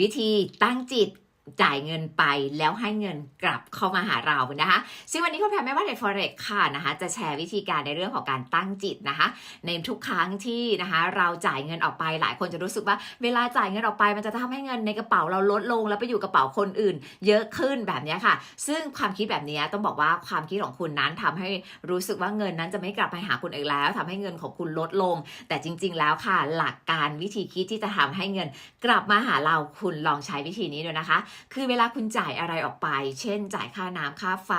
วิธีตั้งจิต จ่ายเงินไปแล้วให้เงินกลับเข้ามาหาเรานะคะ ซึ่งวันนี้คุณแพรแม่ว่าใน forex ค่ะนะคะ จะแชร์วิธีการในเรื่องของการตั้งจิตนะคะ ในทุกครั้งที่นะคะ เราจ่ายเงินออกไปหลายคนจะรู้สึกว่า เวลาจ่ายเงินออกไป มันจะทำให้เงินในกระเป๋าเราลดลง แล้วไปอยู่กระเป๋าคนอื่น เยอะขึ้นแบบนี้ค่ะ ซึ่งความคิดแบบนี้ต้องบอกว่าความคิดของคุณนั้นทำให้รู้สึกว่าเงินนั้นจะไม่กลับไปหาคุณอีกแล้วทำให้เงินของคุณลดลง แต่จริง ๆ แล้วค่ะ หลักการวิธีคิดที่จะทำให้เงินกลับมาหาเราคุณลองใช้วิธีนี้ดูนะคะคือเวลาคุณจ่ายอะไรออกไป เช่น จ่ายค่าน้ำค่าไฟ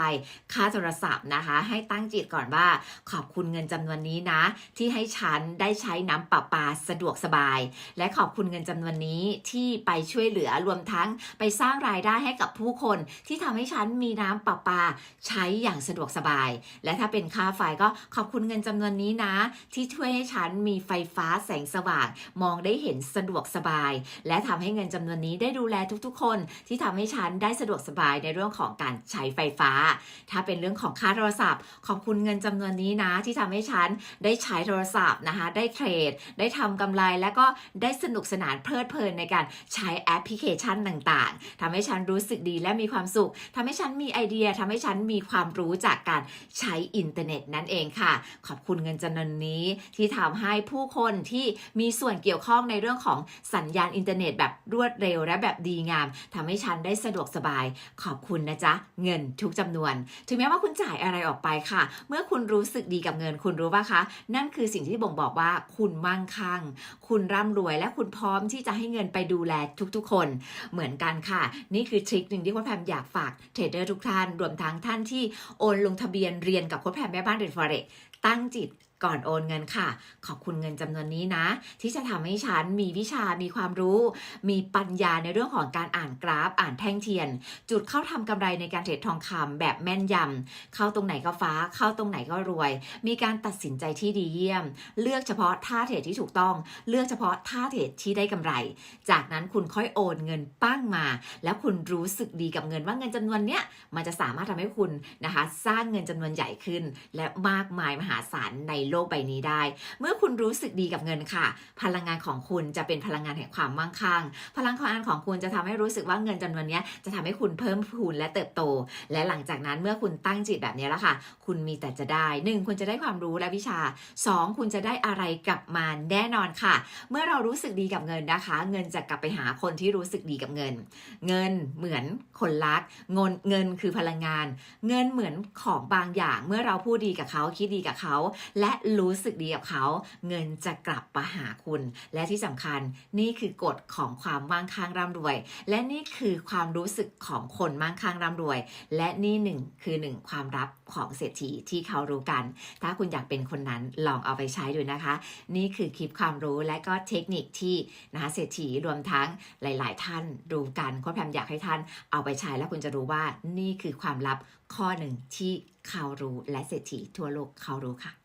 ค่าโทรศัพท์นะคะ ให้ตั้งจิตก่อนว่า ขอบคุณเงินจำนวนนี้นะ ที่ให้ฉันได้ใช้น้ำประปาสะดวกสบาย และขอบคุณเงินจำนวนนี้ที่ไปช่วยเหลือรวมทั้งไปสร้างรายได้ให้กับผู้คนที่ทำให้ฉันมีน้ำประปาใช้อย่างสะดวกสบาย และถ้าเป็นค่าไฟก็ขอบคุณเงินจำนวนนี้นะ ที่ช่วยให้ฉันมีไฟฟ้าแสงสว่าง มองได้เห็นสะดวกสบาย และทำให้เงินจำนวนนี้ได้ดูแลทุกๆ คนที่ทำให้ฉันได้สะดวกสบายในเรื่องของการใช้ไฟฟ้า ถ้าเป็นเรื่องของค่าโทรศัพท์ ขอบคุณเงินจำนวนนี้นะ ที่ทำให้ฉันได้ใช้โทรศัพท์นะคะ ได้เทรด ได้ทำกำไร และก็ได้สนุกสนานเพลิดเพลินในการใช้แอปพลิเคชันต่างๆทำให้ฉันรู้สึกดีและมีความสุขทำให้ฉันมีไอเดียทำให้ฉันมีความรู้จากการใช้อินเทอร์เน็ตนั่นเองค่ะ ขอบคุณเงินจำนวนนี้ที่ทำให้ผู้คนที่มีส่วนเกี่ยวข้องในเรื่องของสัญญาณอินเทอร์เน็ตแบบรวดเร็วและแบบดีงามทำให้ฉันได้สะดวกสบาย ขอบคุณนะจ๊ะ เงินทุกจำนวน ถึงแม้ว่าคุณจ่ายอะไรออกไปค่ะ เมื่อคุณรู้สึกดีกับเงินคุณรู้ป่ะคะ นั่นคือสิ่งที่บ่งบอกว่าคุณมั่งคั่ง คุณร่ำรวยและคุณพร้อมที่จะให้เงินไปดูแลทุกๆ คน เหมือนกันค่ะ นี่คือทริคหนึ่งที่ค้ชแพมอยากฝากเทรดเดอร์ทุกท่านรวมทั้งท่านที่โอนลงทะเบียนเรียนกับโค้ชแพมแม่บ้านเดนฟอเรกตั้งจิต ก่อนโอนเงินค่ะ ขอบคุณเงินจำนวนนี้นะ ที่จะทำให้ฉันมีวิชามีความรู้ มีปัญญาในเรื่องของการอ่านกราฟ อ่านแท่งเทียน จุดเข้าทำกำไรในการเทรดทองคำแบบแม่นยำเข้าตรงไหนก็ฟ้า เข้าตรงไหนก็รวย มีการตัดสินใจที่ดีเยี่ยม เลือกเฉพาะท่าเทรดที่ถูกต้อง เลือกเฉพาะท่าเทรดที่ได้กำไร จากนั้นคุณค่อยโอนเงินปั้งมา แล้วคุณรู้สึกดีกับเงินว่าเงินจำนวนเนี้ยมันจะสามารถทำให้คุณนะคะ สร้างเงินจำนวนใหญ่ขึ้น และมากมายมหาศาลในโลกใบนี้ได้ เมื่อคุณรู้สึกดีกับเงินค่ะ พลังงานของคุณจะเป็นพลังงานแห่งความมั่งคั่ง พลังของานของคุณจะทำให้รู้สึกว่าเงินจำนวนนี้จะทำให้คุณเพิ่มพูนและเติบโต และหลังจากนั้นเมื่อคุณตั้งจิตแบบนี้แล้วค่ะ คุณมีแต่จะได้หนึ่งคุณจะได้ความรู้และวิชาสองคุณจะได้อะไรกลับมาแน่นอนค่ะ เมื่อเรารู้สึกดีกับเงินนะคะ เงินจะกลับไปหาคนที่รู้สึกดีกับเงิน เงินเหมือนคนรักเงินเงินคือพลังงาน เงินเหมือนของบางอย่างเมื่อเราพูดดีกับเขาคิดดีกับเขา และรู้สึกดีกับเขา เงินจะกลับมาหาคุณ และที่สำคัญนี่คือกฎของความมั่งคั่งร่ำรวย และนี่คือความรู้สึกของคนมั่งคั่งร่ำรวย และนี่หนึ่งคือหนึ่งความลับของเศรษฐีที่เขารู้กัน ถ้าคุณอยากเป็นคนนั้นลองเอาไปใช้ดูนะคะ นี่คือคลิปความรู้และก็เทคนิคที่นะคะเศรษฐีรวมทั้งหลาย ๆ ท่านรู้กันโค้ชแพมอยากให้ท่านเอาไปใช้แล้วคุณจะรู้ว่านี่คือความลับข้อหนึ่งที่เขารู้และเศรษฐีทั่วโลกเขารู้ค่ะ